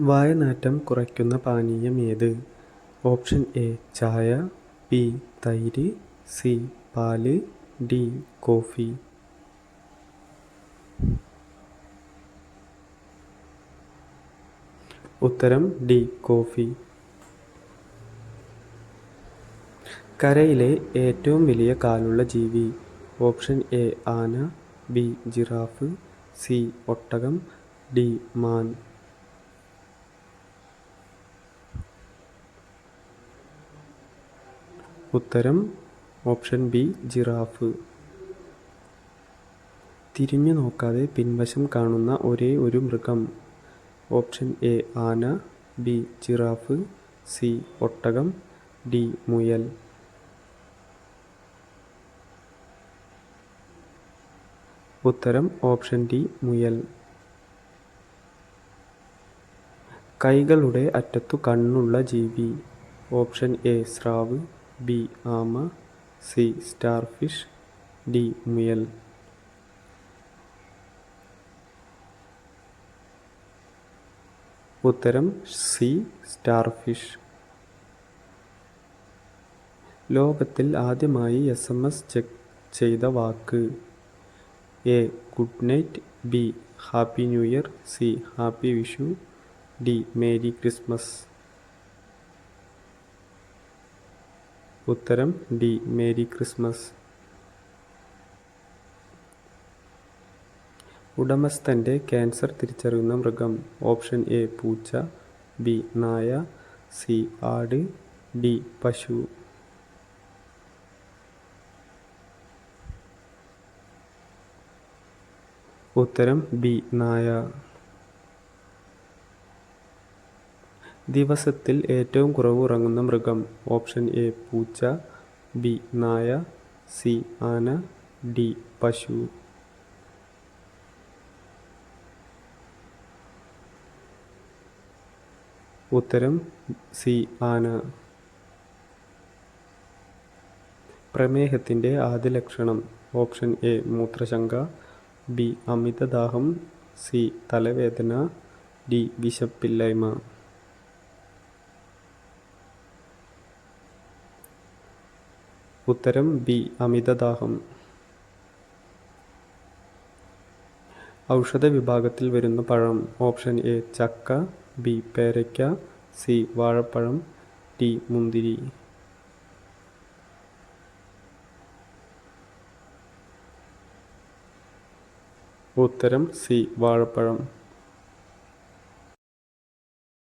വായനാറ്റം കുറയ്ക്കുന്ന പാനീയം ഏത്? ഓപ്ഷൻ എ ചായ ബി തൈര് സി പാൽ ഡി കോഫി. ഉത്തരം ഡി കോഫി. കരയിലെ ഏറ്റവും വലിയ കാലുള്ള ജീവി. ഓപ്ഷൻ എ ആന ബി ജിറാഫ് സി ഒട്ടകം ഡി മാൻ. ഉത്തരം ഓപ്ഷൻ ബി ജിറാഫ്. തിരിഞ്ഞു നോക്കാതെ പിൻവശം കാണുന്ന ഒരേ ഒരു മൃഗം. ഓപ്ഷൻ എ ആന ബി ജിറാഫ് സി ഒട്ടകം ഡി മുയൽ. ഉത്തരം ഓപ്ഷൻ ഡി മുയൽ. കൈകളുടെ അറ്റത്തു കണ്ണുള്ള ജീവി. ഓപ്ഷൻ എ സ്രാവ്. ബി ആമ സി സ്റ്റാർ ഫിഷ് ഡി മുയൽ. ഉത്തരം സി സ്റ്റാർ ഫിഷ് ലോകത്തിൽ ആദ്യമായി എസ് എം എസ് ചെക്ക് ചെയ്ത വാക്ക്. A good night B happy new year C happy Vishu D merry Christmas. ഉത്തരം ഡി. Merry Christmas. ഉടമസ്ഥന്റെ ക്യാൻസർ തിരിച്ചറിയുന്ന മൃഗം. ഓപ്ഷൻ എ പൂച്ച. ബി നായ. സി ആട്. ഡി പശു. ഉത്തരം ബി നായ. ദിവസത്തിൽ ഏറ്റവും കുറവ് ഉറങ്ങുന്ന മൃഗം ഓപ്ഷൻ എ പൂച്ച ബി നായ സി ആന ഡി പശു. ഉത്തരം സി ആന. പ്രമേഹത്തിന്റെ ആദ്യ ലക്ഷണം ഓപ്ഷൻ എ മൂത്രശങ്ക ബി അമിതദാഹം സി തലവേദന ഡി വിശപ്പില്ലായ്മ. ഉത്തരം ബി അമിതദാഹം. ഔഷധ വിഭാഗത്തിൽ വരുന്ന പഴം ഓപ്ഷൻ എ ചക്ക ബി പേരയ്ക്ക സി വാഴപ്പഴം ഡി മുന്തിരി. ഉത്തരം സി വാഴപ്പഴം.